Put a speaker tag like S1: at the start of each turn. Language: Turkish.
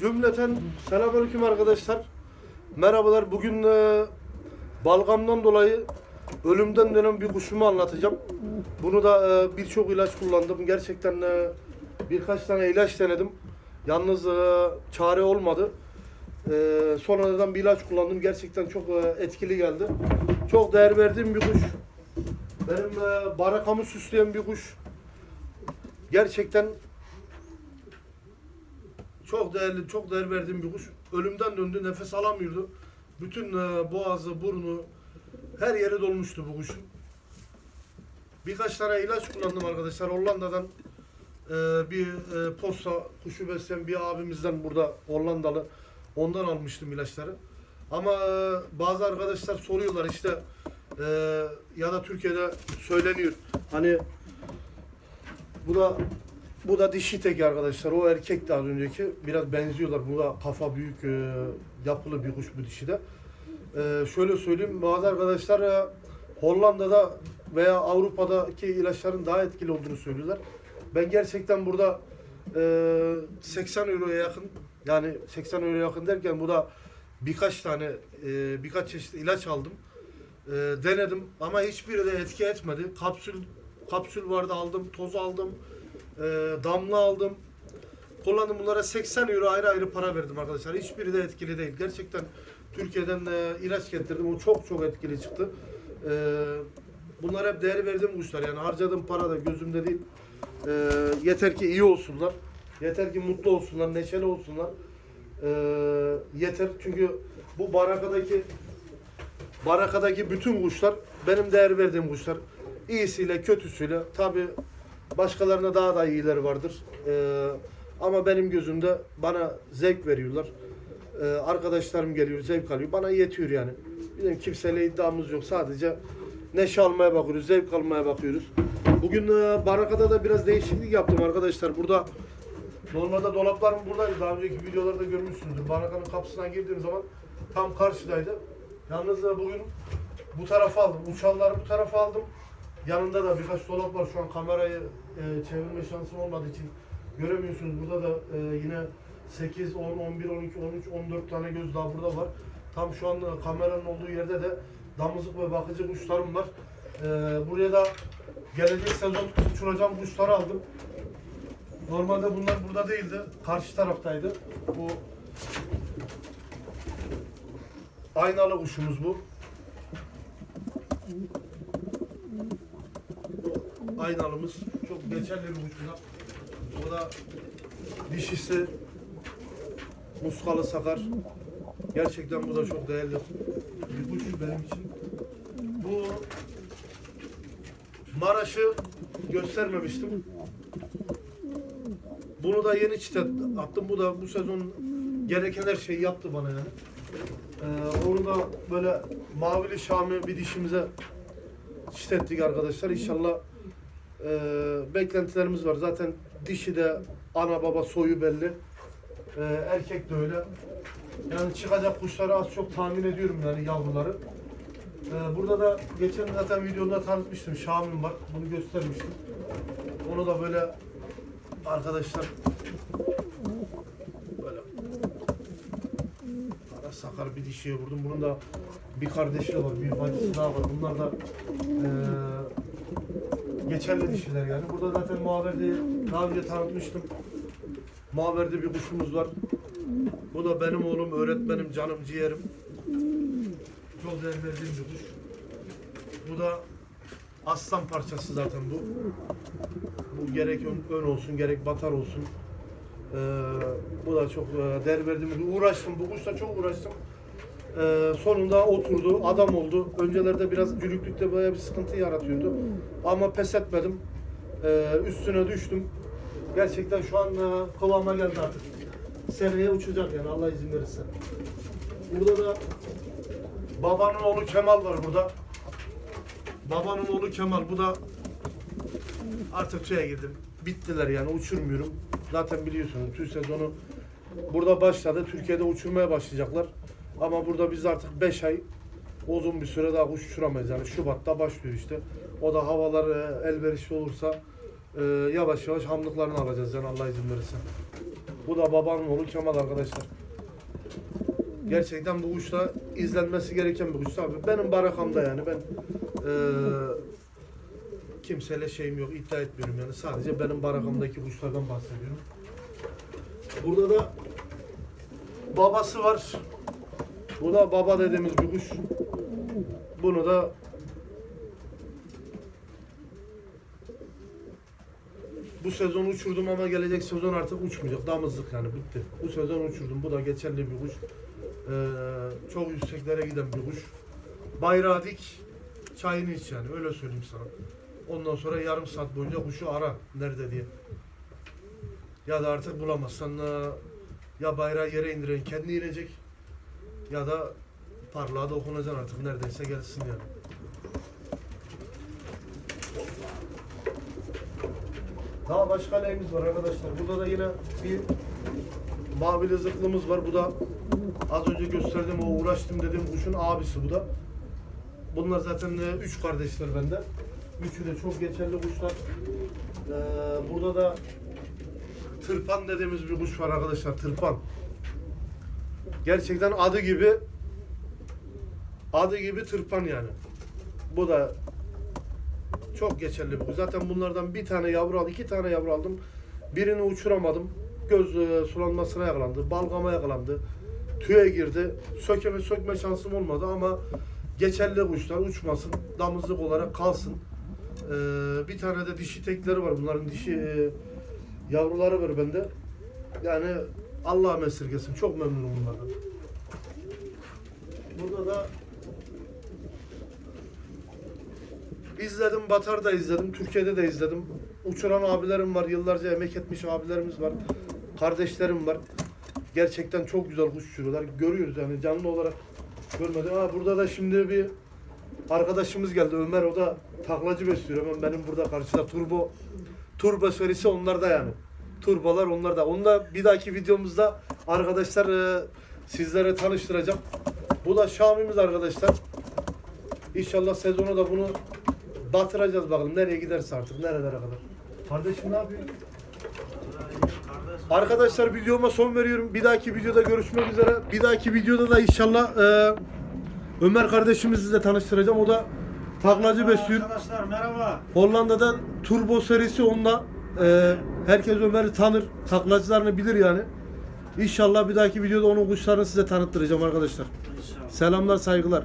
S1: Cümleten selamünaleyküm arkadaşlar. Merhabalar. Bugün e, balgamdan dolayı ölümden dönen bir kuşumu anlatacağım. Bunu da e, birçok ilaç kullandım. Gerçekten e, birkaç tane ilaç denedim. Yalnız e, çare olmadı. E, sonradan bir ilaç kullandım. Gerçekten çok e, etkili geldi. Çok değer verdiğim bir kuş. Benim e, barakamı süsleyen bir kuş. Gerçekten çok değerli, çok değer verdiğim bir kuş. Ölümden döndü, nefes alamıyordu. Bütün e, boğazı, burnu, her yeri dolmuştu bu kuşun. Birkaç tane ilaç kullandım arkadaşlar. Hollanda'dan e, bir e, posta kuşu besleyen bir abimizden burada Hollandalı. Ondan almıştım ilaçları. Ama e, bazı arkadaşlar soruyorlar işte e, ya da Türkiye'de söyleniyor. Hani bu da bu da dişi tek arkadaşlar. O erkek de önceki. Biraz benziyorlar. Bu da kafa büyük, e, yapılı bir kuş bu dişi de. E, şöyle söyleyeyim. Bazı arkadaşlar e, Hollanda'da veya Avrupa'daki ilaçların daha etkili olduğunu söylüyorlar. Ben gerçekten burada e, 80 euroya yakın yani 80 euroya yakın derken bu da birkaç tane e, birkaç çeşit ilaç aldım. E, denedim ama hiçbiri de etki etmedi. Kapsül kapsül vardı aldım, toz aldım, damla aldım. Kullandım bunlara 80 euro ayrı ayrı para verdim arkadaşlar. Hiçbiri de etkili değil. Gerçekten Türkiye'den e, ilaç getirdim. O çok çok etkili çıktı. E, bunlar hep değer verdiğim kuşlar. Yani harcadığım para da gözümde değil. E, yeter ki iyi olsunlar. Yeter ki mutlu olsunlar, neşeli olsunlar. E, yeter çünkü bu barakadaki barakadaki bütün kuşlar benim değer verdiğim kuşlar. İyisiyle kötüsüyle tabi başkalarına daha da iyileri vardır. Ee, ama benim gözümde bana zevk veriyorlar. Ee, arkadaşlarım geliyor zevk alıyor. Bana yetiyor yani. Bizim kimseyle iddiamız yok. Sadece neşe almaya bakıyoruz, zevk almaya bakıyoruz. Bugün e, Baraka'da da biraz değişiklik yaptım arkadaşlar. Burada normalde dolaplarım buradaydı. Daha önceki videolarda görmüşsünüzdür. Baraka'nın kapısına girdiğim zaman tam karşıdaydı. Yalnız da bugün bu tarafa aldım. Uçanları bu tarafa aldım. Yanında da birkaç dolap var. Şu an kamerayı e, çevirme şansım olmadığı için göremiyorsunuz. Burada da e, yine 8, 10, 11, 12, 13, 14 tane göz daha burada var. Tam şu an kameranın olduğu yerde de damızlık ve bakıcı kuşlarım var. E, buraya da gelecek sezon uçuracağım kuşları aldım. Normalde bunlar burada değildi. Karşı taraftaydı. Bu aynalı kuşumuz bu. Aynalımız çok geçerli bir kuşlar. O da dişisi muskalı sakar. Gerçekten bu da çok değerli bir kuş benim için. Bu Maraş'ı göstermemiştim. Bunu da yeni çite attım. Bu da bu sezon gereken her şeyi yaptı bana yani. Ee, onu da böyle mavili şami bir dişimize çitettik arkadaşlar. İnşallah e, beklentilerimiz var. Zaten dişi de ana baba soyu belli. Ee, erkek de öyle. Yani çıkacak kuşları az çok tahmin ediyorum yani yavruları. Ee, burada da geçen zaten videomda tanıtmıştım. Şamim var. Bunu göstermiştim. Onu da böyle arkadaşlar böyle ara sakar bir dişiye vurdum. Bunun da bir kardeşi de var, bir bacısı daha var. Bunlar da eee geçerli dişiler yani. Burada zaten muhaberde daha önce tanıtmıştım. Muhaberde bir kuşumuz var. Bu da benim oğlum, öğretmenim, canım, ciğerim. Çok değer verdiğim bir kuş. Bu da aslan parçası zaten bu. Bu gerek ön, olsun, gerek batar olsun. Ee, bu da çok e, değer verdiğim uğraştım. Bu kuşla çok uğraştım. Ee, sonunda oturdu, adam oldu. Öncelerde biraz cürüklükte bayağı bir sıkıntı yaratıyordu. Ama pes etmedim. Ee, üstüne düştüm. Gerçekten şu an e, kıvama geldi artık. Seneye uçacak yani Allah izin verirse. Burada da babanın oğlu Kemal var burada. Babanın oğlu Kemal. Bu da artık tüye girdim. Bittiler yani uçurmuyorum. Zaten biliyorsunuz tüy sezonu burada başladı. Türkiye'de uçurmaya başlayacaklar. Ama burada biz artık 5 ay uzun bir süre daha kuş uçuramayız. Yani Şubat'ta başlıyor işte. O da havalar e, elverişli olursa e, yavaş yavaş hamlıklarını alacağız yani Allah izin verirse. Bu da babanın oğlu Kemal arkadaşlar. Gerçekten bu kuşla izlenmesi gereken bir kuş abi. Benim barakamda yani ben eee kimseyle şeyim yok iddia etmiyorum yani sadece benim barakamdaki kuşlardan bahsediyorum. Burada da babası var. Bu da baba dediğimiz bir kuş. Bunu da bu sezon uçurdum ama gelecek sezon artık uçmayacak. Damızlık yani bitti. Bu sezon uçurdum. Bu da geçerli bir kuş. Ee, çok yükseklere giden bir kuş. Bayrağı dik, çayını iç yani öyle söyleyeyim sana. Ondan sonra yarım saat boyunca kuşu ara nerede diye. Ya da artık bulamazsan e, ya bayrağı yere indiren kendi inecek ya da parlağa dokunacaksın artık neredeyse gelsin yani. Daha başka neyimiz var arkadaşlar? Burada da yine bir mavili zıklımız var. Bu da az önce gösterdiğim o uğraştım dediğim kuşun abisi bu da. Bunlar zaten e, üç kardeşler bende. Üçü de çok geçerli kuşlar. Ee, burada da tırpan dediğimiz bir kuş var arkadaşlar. Tırpan. Gerçekten adı gibi adı gibi tırpan yani. Bu da çok geçerli kuş. Zaten bunlardan bir tane yavru aldım, iki tane yavru aldım. Birini uçuramadım. Göz e, sulanmasına yakalandı, balgama yakalandı. Tüye girdi. Sökeme sökme şansım olmadı ama geçerli kuşlar uçmasın, damızlık olarak kalsın. Ee, bir tane de dişi tekleri var. Bunların dişi e, yavruları var bende. Yani Allah'a esirgesin. Çok memnunum bunlardan. Burada da izledim. Batar'da izledim. Türkiye'de de izledim. Uçuran abilerim var. Yıllarca emek etmiş abilerimiz var. Kardeşlerim var. Gerçekten çok güzel kuş uçuruyorlar. Görüyoruz yani canlı olarak görmedim. Ha burada da şimdi bir arkadaşımız geldi. Ömer o da taklacı besliyor. Hemen benim burada karşıda turbo turbo serisi onlarda yani. Turbolar onlarda. Onu da bir dahaki videomuzda arkadaşlar e, sizlere tanıştıracağım. Bu da Şamimiz arkadaşlar. İnşallah sezonu da bunu batıracağız bakalım. Nereye giderse artık. Nerelere kadar. Kardeşim ne yapıyorsun? Arkadaşlar videoma son veriyorum. Bir dahaki videoda görüşmek üzere. Bir dahaki videoda da inşallah e, Ömer kardeşimizi de tanıştıracağım. O da taklacı besliyor.
S2: Arkadaşlar merhaba.
S1: Hollanda'dan turbo serisi onda. E, herkes Ömer'i tanır. Taklacılarını bilir yani. İnşallah bir dahaki videoda onun kuşlarını size tanıttıracağım arkadaşlar.
S2: İnşallah.
S1: Selamlar, saygılar.